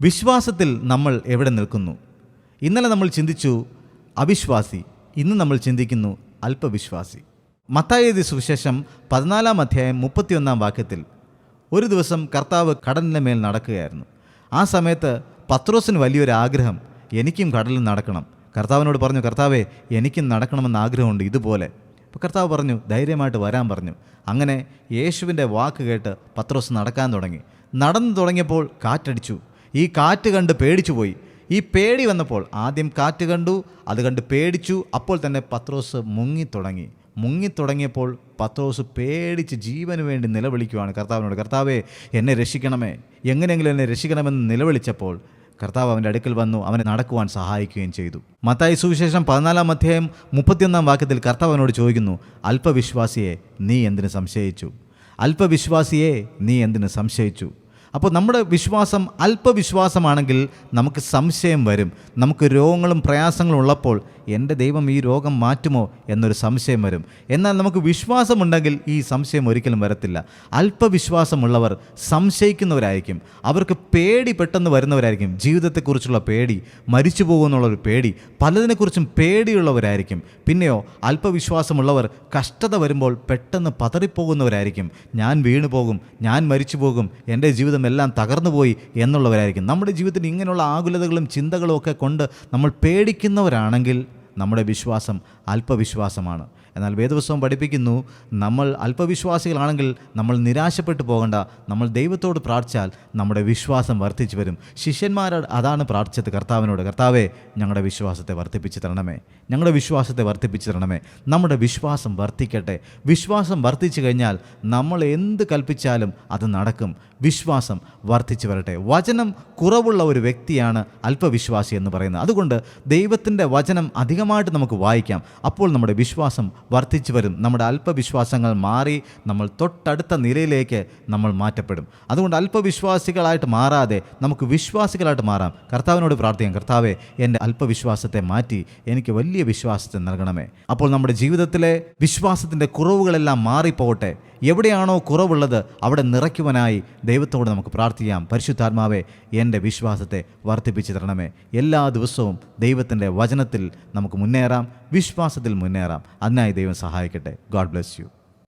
വിശ്വാസത്തിൽ നമ്മൾ എവിടെ നിൽക്കുന്നു? ഇന്നലെ നമ്മൾ ചിന്തിച്ചു അവിശ്വാസി. ഇന്ന് നമ്മൾ ചിന്തിക്കുന്നു അല്പവിശ്വാസി. മത്തായതി സുവിശേഷം പതിനാലാം അധ്യായം മുപ്പത്തിയൊന്നാം വാക്യത്തിൽ ഒരു ദിവസം കർത്താവ് കടലിന്റെ മേൽ നടക്കുകയായിരുന്നു. ആ സമയത്ത് പത്രോസിന് വലിയൊരു ആഗ്രഹം എനിക്കും കടലിൽ നടക്കണം. കർത്താവിനോട് പറഞ്ഞു കർത്താവേ എനിക്കും നടക്കണമെന്ന് ആഗ്രഹമുണ്ട് ഇതുപോലെ. അപ്പോൾ കർത്താവ് പറഞ്ഞു ധൈര്യമായിട്ട് വരാൻ പറഞ്ഞു. അങ്ങനെ യേശുവിന്റെ വാക്ക് കേട്ട് പത്രോസ് നടക്കാൻ തുടങ്ങി. നടന്നു തുടങ്ങിയപ്പോൾ കാറ്റടിച്ചു. ഈ കാറ്റ് കണ്ട് പേടിച്ചു പോയി. ഈ പേടി വന്നപ്പോൾ ആദ്യം കാറ്റ് കണ്ടു അത് കണ്ട് പേടിച്ചു. അപ്പോൾ തന്നെ പത്രോസ് മുങ്ങിത്തുടങ്ങി മുങ്ങിത്തുടങ്ങിയപ്പോൾ പത്രോസ് പേടിച്ച് ജീവന് വേണ്ടി നിലവിളിക്കുവാണ് കർത്താവിനോട്. കർത്താവേ എന്നെ രക്ഷിക്കണമേ. എങ്ങനെയെങ്കിലും എന്നെ രക്ഷിക്കണമെന്ന് നിലവിളിച്ചപ്പോൾ കർത്താവ് അവന്റെ അടുക്കൽ വന്നു അവനെ നടക്കുവാൻ സഹായിക്കുകയും ചെയ്തു. മത്തായി സുവിശേഷം പതിനാലാം അധ്യായം മുപ്പത്തിയൊന്നാം വാക്യത്തിൽ കർത്താവ് അവനോട് ചോദിക്കുന്നു അല്പവിശ്വാസിയെ നീ എന്തിനു സംശയിച്ചു? അല്പവിശ്വാസിയെ നീ എന്തിനു സംശയിച്ചു? അപ്പോൾ നമ്മുടെ വിശ്വാസം അല്പവിശ്വാസമാണെങ്കിൽ നമുക്ക് സംശയം വരും. നമുക്ക് രോഗങ്ങളും പ്രയാസങ്ങളും ഉള്ളപ്പോൾ എന്റെ ദൈവം ഈ രോഗം മാറ്റുമോ എന്നൊരു സംശയം വരും. എന്നാൽ നമുക്ക് വിശ്വാസമുണ്ടെങ്കിൽ ഈ സംശയം ഒരിക്കലും വരത്തില്ല. അല്പവിശ്വാസമുള്ളവർ സംശയിക്കുന്നവരായിരിക്കും. അവർക്ക് പേടി പെട്ടെന്ന് വരുന്നവരായിരിക്കും. ജീവിതത്തെക്കുറിച്ചുള്ള പേടി മരിച്ചു പോകുമെന്നുള്ളൊരു പേടി പലതിനെക്കുറിച്ചും പേടിയുള്ളവരായിരിക്കും. പിന്നെയോ അല്പവിശ്വാസമുള്ളവർ കഷ്ടത വരുമ്പോൾ പെട്ടെന്ന് പതറിപ്പോകുന്നവരായിരിക്കും. ഞാൻ വീണുപോകും ഞാൻ മരിച്ചു പോകും എന്റെ ജീവിതം എല്ലാം തകർന്നു പോയി എന്നുള്ളവരായിരിക്കും. നമ്മുടെ ജീവിതത്തിൽ ഇങ്ങനെയുള്ള ആകുലതകളും ചിന്തകളും ഒക്കെ കൊണ്ട് നമ്മൾ പേടിക്കുന്നവരാണെങ്കിൽ നമ്മുടെ വിശ്വാസം അല്പവിശ്വാസമാണ്. എന്നാൽ വേദപുസ്തകം പഠിപ്പിക്കുന്നു നമ്മൾ അല്പവിശ്വാസികളാണെങ്കിൽ നമ്മൾ നിരാശപ്പെട്ടു പോകണ്ട നമ്മൾ ദൈവത്തോട് പ്രാർത്ഥിച്ചാൽ നമ്മുടെ വിശ്വാസം വർദ്ധിച്ചു വരും. ശിഷ്യന്മാരോട് അതാണ് പ്രാർത്ഥിച്ചത് കർത്താവിനോട്. കർത്താവെ ഞങ്ങളുടെ വിശ്വാസത്തെ വർദ്ധിപ്പിച്ച് തരണമേ. ഞങ്ങളുടെ വിശ്വാസത്തെ വർദ്ധിപ്പിച്ച് തരണമേ. നമ്മുടെ വിശ്വാസം വർദ്ധിക്കട്ടെ. വിശ്വാസം വർദ്ധിച്ചു കഴിഞ്ഞാൽ നമ്മൾ എന്ത് കൽപ്പിച്ചാലും അത് നടക്കും. വിശ്വാസം വർദ്ധിച്ചു വരട്ടെ. വചനം കുറവുള്ള ഒരു വ്യക്തിയാണ് അല്പവിശ്വാസി എന്ന് പറയുന്നത്. അതുകൊണ്ട് ദൈവത്തിന്റെ വചനം അധികമായിട്ട് നമുക്ക് വായിക്കാം. അപ്പോൾ നമ്മുടെ വിശ്വാസം വർദ്ധിച്ചു വരും. നമ്മുടെ അല്പവിശ്വാസങ്ങൾ മാറി നമ്മൾ തൊട്ടടുത്ത നിലയിലേക്ക് നമ്മൾ മാറ്റപ്പെടും. അതുകൊണ്ട് അല്പവിശ്വാസികളായിട്ട് മാറാതെ നമുക്ക് വിശ്വാസികളായിട്ട് മാറാം. കർത്താവിനോട് പ്രാർത്ഥിക്കാം. കർത്താവെ എന്റെ അല്പവിശ്വാസത്തെ മാറ്റി എനിക്ക് വലിയ വിശ്വാസത്തെ നൽകണമേ. അപ്പോൾ നമ്മുടെ ജീവിതത്തിലെ വിശ്വാസത്തിന്റെ കുറവുകളെല്ലാം മാറിപ്പോകട്ടെ. എവിടെയാണോ കുറവുള്ളത് അവിടെ നിറയ്ക്കുവാനായി ദൈവത്തോട് നമുക്ക് പ്രാർത്ഥിക്കാം. പരിശുദ്ധാത്മാവെ എന്റെ വിശ്വാസത്തെ വർദ്ധിപ്പിച്ചു തരണമേ. എല്ലാ ദിവസവും ദൈവത്തിന്റെ വചനത്തിൽ നമുക്ക് മുന്നേറാം വിശ്വാസത്തിൽ മുന്നേറാം. അതിനായി ദൈവം സഹായിക്കട്ടെ. God bless you.